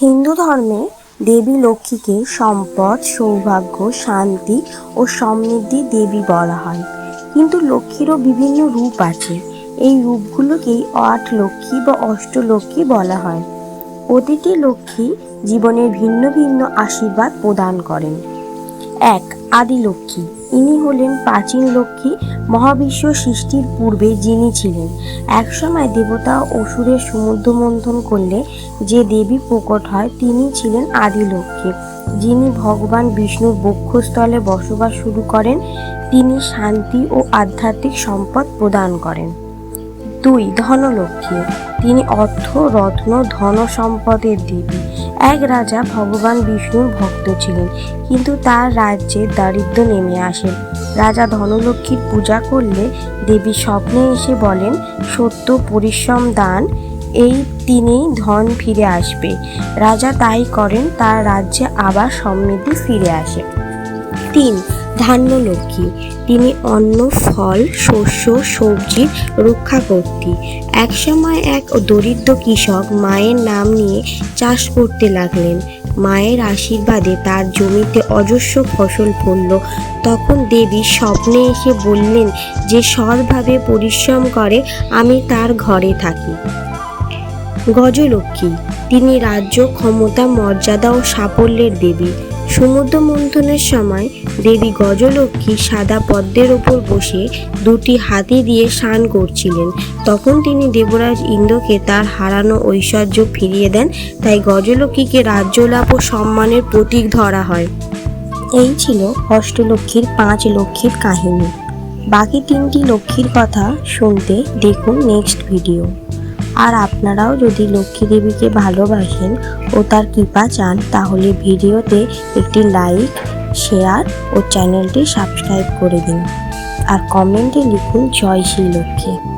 হিন্দু ধর্মে দেবী লক্ষ্মীকে সম্পদ, সৌভাগ্য, শান্তি ও সমৃদ্ধি দেবী বলা হয়। কিন্তু লক্ষ্মীরও বিভিন্ন রূপ আছে। এই রূপগুলোকেই আট লক্ষ্মী বা অষ্টলক্ষ্মী বলা হয়। প্রতিটি লক্ষ্মী জীবনের ভিন্ন ভিন্ন আশীর্বাদ প্রদান করেন। এক, আদিলক্ষ্মী। ইনি হলেন প্রাচীন লক্ষ্মী মহাবিশ্ব সৃষ্টির পূর্বে যিনি ছিলেন। একসময় দেবতা অসুরের সমুদ্র মন্থন করলে যে দেবী প্রকট হয়, তিনি ছিলেন আদি লক্ষ্মী। যিনি ভগবান বিষ্ণুর বক্ষস্থলে বসবাস শুরু করেন, তিনি শান্তি ও আধ্যাত্মিক সম্পদ প্রদান করেন। দুই ধনলক্ষ্মী, তিনি অর্থ, রত্ন, ধন সম্পদের দেবী। এক রাজা ভগবান বিষ্ণুর ভক্ত ছিলেন, কিন্তু তার রাজ্যে দারিদ্র্য নেমে আসে। রাজা ধনলক্ষ্মীর পূজা করলে দেবী স্বপ্নে এসে বলেন, সত্য পরিশ্রম দান, এই তিনি ধন ফিরে আসবে। রাজা তাই করেন, তার রাজ্যে আবার সমৃদ্ধি ফিরে আসে। তিন ধান্যলক্ষ্মী তিনি অন্ন, ফল, শস্য সবজির রক্ষাকর্ত্রী একসময় এক দরিদ্র কৃষক মায়ের নাম নিয়ে চাষ করতে লাগলেন। মায়ের আশীর্বাদে তার জমিতে অজস্র ফসল ফলল। তখন দেবী স্বপ্নে এসে বললেন যে সৎভাবে পরিশ্রম করে, আমি তার ঘরে থাকি। গজলক্ষ্মী, তিনি রাজ্য ক্ষমতা, মর্যাদা ও সাফল্যের দেবী। সমুদ্র মন্থনের সময় দেবী গজলক্ষ্মী সাদা পদ্মের ওপর বসে দুটি হাতি দিয়ে স্নান করছিলেন। তখন তিনি দেবরাজ ইন্দ্রকে তার হারানো ঐশ্বর্য ফিরিয়ে দেন, তাই গজলক্ষ্মীকে রাজ্য লাভ ও সম্মানের প্রতীক ধরা হয়। এই ছিল অষ্টলক্ষ্মীর পাঁচ লক্ষ্মীর কাহিনী। বাকি তিনটি লক্ষ্মীর কথা শুনতে দেখুন নেক্সট ভিডিও। আর আপনারাও যদি লক্ষ্মী দেবীকে ভালোবাসেন ও তার কৃপা চান, তাহলে ভিডিওতে একটি লাইক শেয়ার ও চ্যানেলটি সাবস্ক্রাইব করে দিন। আর কমেন্টে লিখুন, জয় শ্রী লক্ষ্মী।